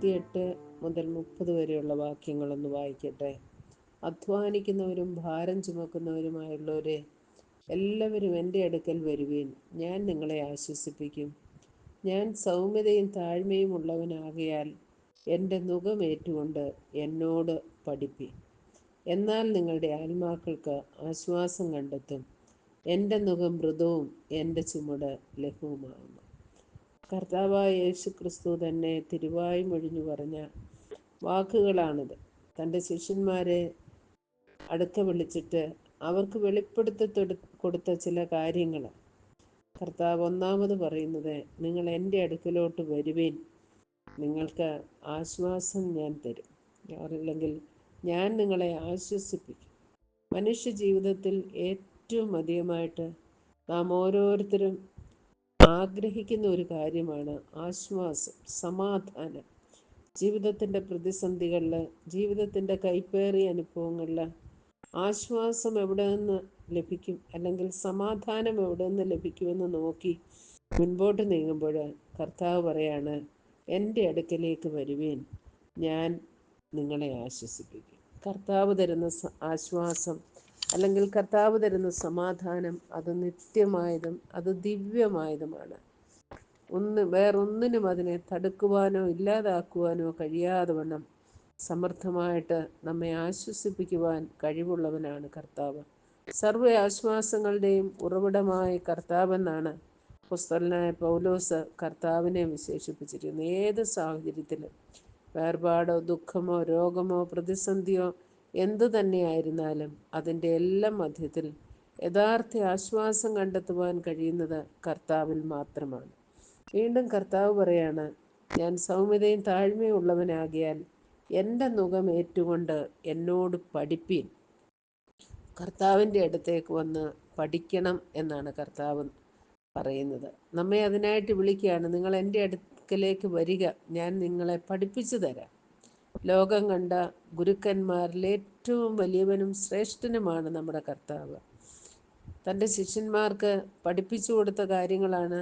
ഇരുപത്തിയെട്ട് മുതൽ മുപ്പത് വരെയുള്ള വാക്യങ്ങളൊന്ന് വായിക്കട്ടെ. അധ്വാനിക്കുന്നവരും ഭാരം ചുമക്കുന്നവരുമായുള്ളവരെ എല്ലാവരും എന്റെ അടുക്കൽ വരുവീൻ. ഞാൻ നിങ്ങളെ ആശ്വസിപ്പിക്കും. ഞാൻ സൗമ്യതയും താഴ്മയും ഉള്ളവനാകയാൽ എന്റെ നുഖമേറ്റുകൊണ്ട് എന്നോട് പഠിപ്പി. എന്നാൽ നിങ്ങളുടെ ആത്മാക്കൾക്ക് ആശ്വാസം കണ്ടെത്തും. എന്റെ നുഖം മൃദുവും എന്റെ ചുമട് ലഘുവുമാകുന്നു കർത്താവായ യേശു ക്രിസ്തു തന്നെ തിരുവായി മൊഴിഞ്ഞു പറഞ്ഞ വാക്കുകളാണിത്. തന്റെ ശിഷ്യന്മാരെ അടുക്ക വിളിച്ചിട്ട് അവർക്ക് വെളിപ്പെടുത്തി കൊടുത്ത ചില കാര്യങ്ങൾ. കർത്താവ് ഒന്നാമത് പറയുന്നത് നിങ്ങൾ എന്റെ അടുക്കലോട്ട് വരുവേൻ. നിങ്ങൾക്ക് ആശ്വാസം ഞാൻ തരും. അല്ലെങ്കിൽ ഞാൻ നിങ്ങളെ ആശ്വസിപ്പിക്കും. മനുഷ്യ ജീവിതത്തിൽ ഏറ്റവും അധികമായിട്ട് നാം ഓരോരുത്തരും ആഗ്രഹിക്കുന്ന ഒരു കാര്യമാണ് ആശ്വാസം സമാധാനം. ജീവിതത്തിന്റെ പ്രതിസന്ധികളിൽ ജീവിതത്തിന്റെ കൈപ്പേറിയ അനുഭവങ്ങളിൽ ആശ്വാസം എവിടെ നിന്ന് ലഭിക്കും? അല്ലെങ്കിൽ സമാധാനം എവിടെ നിന്ന് ലഭിക്കുമെന്ന് നോക്കി മുൻപോട്ട് നീങ്ങുമ്പോൾ കർത്താവ് പറയാണ് എന്റെ അടുക്കലേക്ക് വരുവേൻ. ഞാൻ നിങ്ങളെ ആശ്വസിപ്പിക്കും. കർത്താവ് തരുന്ന ആശ്വാസം അല്ലെങ്കിൽ കർത്താവ് തരുന്ന സമാധാനം അത് നിത്യമായതും അത് ദിവ്യമായതുമാണ്. ഒന്ന് വേറൊന്നിനും അതിനെ തടുക്കുവാനോ ഇല്ലാതാക്കുവാനോ കഴിയാതെ വണ്ണം സമർത്ഥമായിട്ട് നമ്മെ ആശ്വസിപ്പിക്കുവാൻ കഴിവുള്ളവനാണ് കർത്താവ്. സർവ ആശ്വാസങ്ങളുടെയും ഉറവിടമായ കർത്താവെന്നാണ് പുസ്തകനായ പൗലോസ് കർത്താവിനെ വിശേഷിപ്പിച്ചിരിക്കുന്നത്. ഏത് സാഹചര്യത്തിലും വേർപാടോ ദുഃഖമോ രോഗമോ പ്രതിസന്ധിയോ എന്തു തന്നെയായിരുന്നാലും അതിന്റെ എല്ലാം മധ്യത്തിൽ യഥാർത്ഥ ആശ്വാസം കണ്ടെത്തുവാൻ കഴിയുന്നത് കർത്താവിൽ മാത്രമാണ്. വീണ്ടും കർത്താവ് പറയാണ് ഞാൻ സൗമ്യതയും താഴ്മയും ഉള്ളവനാകിയാൽ എന്റെ മുഖം ഏറ്റുകൊണ്ട് എന്നോട് പഠിപ്പീൻ. കർത്താവിന്റെ അടുത്തേക്ക് വന്ന് പഠിക്കണം എന്നാണ് കർത്താവ് പറയുന്നത്. നമ്മെ അതിനായിട്ട് വിളിക്കുകയാണ് നിങ്ങൾ എന്റെ അടുക്കലേക്ക് വരിക ഞാൻ നിങ്ങളെ പഠിപ്പിച്ചു തരാം. ലോകം കണ്ട ഗുരുക്കന്മാരിൽ ഏറ്റവും വലിയവനും ശ്രേഷ്ഠനുമാണ് നമ്മുടെ കർത്താവ്. തന്റെ ശിഷ്യന്മാർക്ക് പഠിപ്പിച്ചു കൊടുത്ത കാര്യങ്ങളാണ്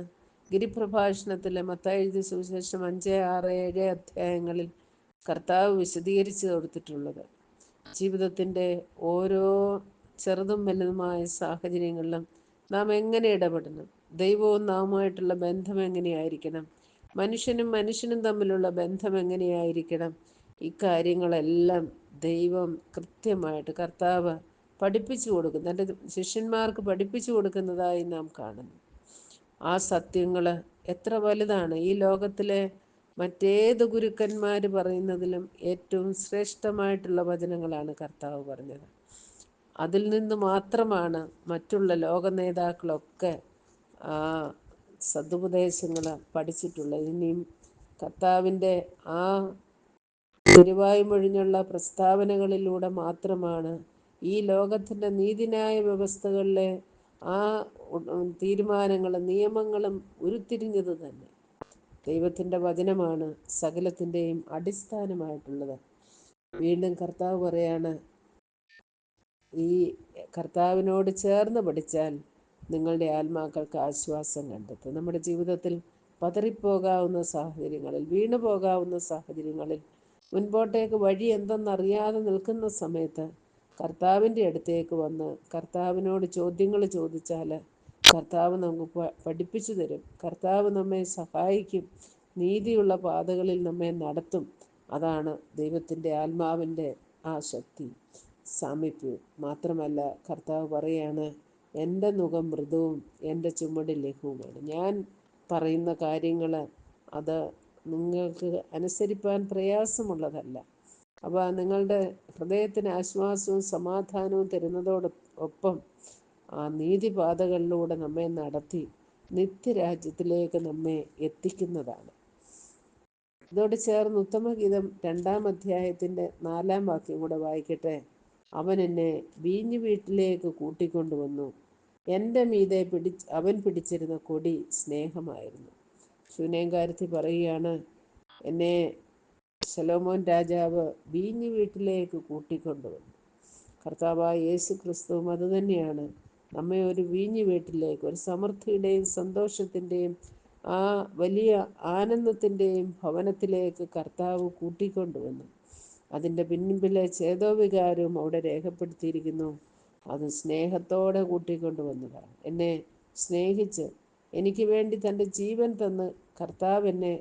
ഗിരിപ്രഭാഷണത്തിലെ മത്തായെഴുതി സുവിശേഷം അഞ്ച് ആറ് ഏഴ് അധ്യായങ്ങളിൽ കർത്താവ് വിശദീകരിച്ചു കൊടുത്തിട്ടുള്ളത്. ജീവിതത്തിന്റെ ഓരോ ചെറുതും വലുതുമായ സാഹചര്യങ്ങളിലും നാം എങ്ങനെ ഇടപെടണം? ദൈവവും നാമുമായിട്ടുള്ള ബന്ധം എങ്ങനെയായിരിക്കണം? മനുഷ്യനും മനുഷ്യനും തമ്മിലുള്ള ബന്ധം എങ്ങനെയായിരിക്കണം? ഇക്കാര്യങ്ങളെല്ലാം ദൈവം കൃത്യമായിട്ട് കർത്താവ് പഠിപ്പിച്ചു കൊടുക്കും തന്റെ ശിഷ്യന്മാർക്ക് പഠിപ്പിച്ചു കൊടുക്കുന്നതായി നാം കാണുന്നു. ആ സത്യങ്ങൾ എത്ര വലുതാണ്. ഈ ലോകത്തിലെ മറ്റേത് ഗുരുക്കന്മാർ പറയുന്നതിലും ഏറ്റവും ശ്രേഷ്ഠമായിട്ടുള്ള വചനങ്ങളാണ് കർത്താവ് പറഞ്ഞത്. അതിൽ നിന്ന് മാത്രമാണ് മറ്റുള്ള ലോക നേതാക്കളൊക്കെ ആ സതുപദേശങ്ങൾ പഠിച്ചിട്ടുള്ളത്. ഇനിയും കർത്താവിന്റെ ആ തിരുവായ്മൊഴിഞ്ഞുള്ള പ്രസ്താവനകളിലൂടെ മാത്രമാണ് ഈ ലോകത്തിന്റെ നീതിന്യായ വ്യവസ്ഥകളിലെ ആ തീരുമാനങ്ങളും നിയമങ്ങളും ഉരുത്തിരിഞ്ഞത് തന്നെ. ദൈവത്തിന്റെ വചനമാണ് സകലത്തിന്റെയും അടിസ്ഥാനമായിട്ടുള്ളത്. വീണ്ടും കർത്താവ് പറയാണ് ഈ കർത്താവിനോട് ചേർന്ന് പഠിച്ചാൽ നിങ്ങളുടെ ആത്മാക്കൾക്ക് ആശ്വാസം കണ്ടെത്തും. നമ്മുടെ ജീവിതത്തിൽ പതറിപ്പോകാവുന്ന സാഹചര്യങ്ങളിൽ വീണു പോകാവുന്ന സാഹചര്യങ്ങളിൽ മുൻപോട്ടേക്ക് വഴി എന്തെന്നറിയാതെ നിൽക്കുന്ന സമയത്ത് കർത്താവിന്റെ അടുത്തേക്ക് വന്ന് കർത്താവിനോട് ചോദ്യങ്ങൾ ചോദിച്ചാൽ കർത്താവ് നമുക്ക് പഠിപ്പിച്ചു തരും. കർത്താവ് നമ്മെ സഹായിക്കും. നീതിയുള്ള പാതകളിൽ നമ്മെ നടത്തും. അതാണ് ദൈവത്തിന്റെ ആത്മാവിന്റെ ആ ശക്തി. സാമീപ്യവും മാത്രമല്ല കർത്താവ് പറയാണ് എന്റെ മുഖം മൃദുവും എന്റെ ചുമട് ലഘുവുമാണ്. ഞാൻ പറയുന്ന കാര്യങ്ങൾ അത് നിങ്ങൾക്ക് അനുസരിപ്പാൻ പ്രയാസമുള്ളതല്ല. അവ നിങ്ങളുടെ ഹൃദയത്തിന് ആശ്വാസവും സമാധാനവും തരുന്നതോടൊപ്പം ആ നീതിപാതകളിലൂടെ നമ്മെ നടത്തി നിത്യരാജ്യത്തിലേക്ക് നമ്മെ എത്തിക്കുന്നതാണ്. ഇതോട് ചേർന്ന് ഉത്തമഗീതം രണ്ടാം അധ്യായത്തിന്റെ നാലാം വാക്യം കൂടെ വായിക്കട്ടെ. അവൻ എന്നെ വീഞ്ഞു വീട്ടിലേക്ക് കൂട്ടിക്കൊണ്ടുവന്നു. എന്റെ മീതെ പിടി അവൻ പിടിച്ചിരുന്ന കൊടി സ്നേഹമായിരുന്നു. ശൂനേങ്കാരത്തി പറയുകയാണ് എന്നെ ശലോമോൻ രാജാവ് വീഞ്ഞു വീട്ടിലേക്ക് കൂട്ടിക്കൊണ്ടുവന്നു. കർത്താവായ യേശു ക്രിസ്തുവും അതുതന്നെയാണ് നമ്മെ ഒരു വീഞ്ഞു വീട്ടിലേക്ക് ഒരു സമൃദ്ധിയുടെയും സന്തോഷത്തിന്റെയും ആ വലിയ ആനന്ദത്തിന്റെയും ഭവനത്തിലേക്ക് കർത്താവ് കൂട്ടിക്കൊണ്ടുവന്നു. അതിന്റെ പിൻപിലെ ചേതോവികാരവും അവിടെ രേഖപ്പെടുത്തിയിരിക്കുന്നു. അത് സ്നേഹത്തോടെ കൂട്ടിക്കൊണ്ടുവന്നതാണ്. എന്നെ സ്നേഹിച്ച് എനിക്ക് വേണ്ടി തന്റെ ജീവൻ തന്ന് കർത്താവ് എന്നെ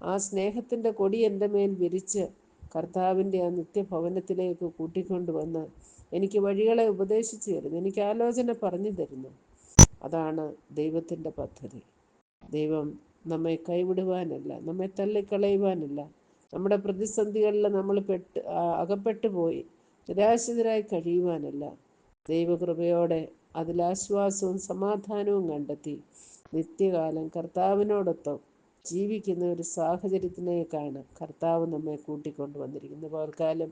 ആ സ്നേഹത്തിന്റെ കൊടി എന്റെ മേൽ വിരിച്ച് കർത്താവിന്റെ ആ നിത്യഭവനത്തിലേക്ക് കൂട്ടിക്കൊണ്ടുവന്ന് എനിക്ക് വഴികളെ ഉപദേശിച്ചു തരുന്നു. എനിക്ക് ആലോചന പറഞ്ഞു തരുന്നു. അതാണ് ദൈവത്തിന്റെ പദ്ധതി. ദൈവം നമ്മെ കൈവിടുവാനല്ല നമ്മെ തള്ളിക്കളയുവാനല്ല. നമ്മുടെ പ്രതിസന്ധികളിൽ നമ്മൾ പെട്ട് അകപ്പെട്ടു പോയി നിരാശിതരായി കഴിയുവാനല്ല. ദൈവകൃപയോടെ അതിലാശ്വാസവും സമാധാനവും കണ്ടെത്തി നിത്യകാലം കർത്താവിനോടൊപ്പം ജീവിക്കുന്ന ഒരു സാഹചര്യത്തിലേക്കാണ് കർത്താവ് നമ്മെ കൂട്ടിക്കൊണ്ടു വന്നിരിക്കുന്നത് പകൽക്കാലം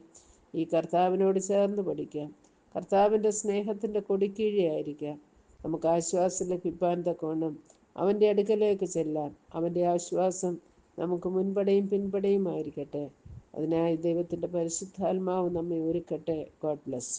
ഈ കർത്താവിനോട് ചേർന്ന് പഠിക്കാം. കർത്താവിന്റെ സ്നേഹത്തിന്റെ കൊടിക്കീഴിയായിരിക്കാം നമുക്ക് ആശ്വാസം ലഭിപ്പാൻ തക്കവണ്ണം അവന്റെ അടുക്കലേക്ക് ചെല്ലാൻ അവന്റെ ആശ്വാസം നമുക്ക് മുൻപടയും പിൻപടയും ആയിരിക്കട്ടെ. അതിനായി ദൈവത്തിന്റെ പരിശുദ്ധാത്മാവ് നമ്മെ ഒരുക്കട്ടെ. God bless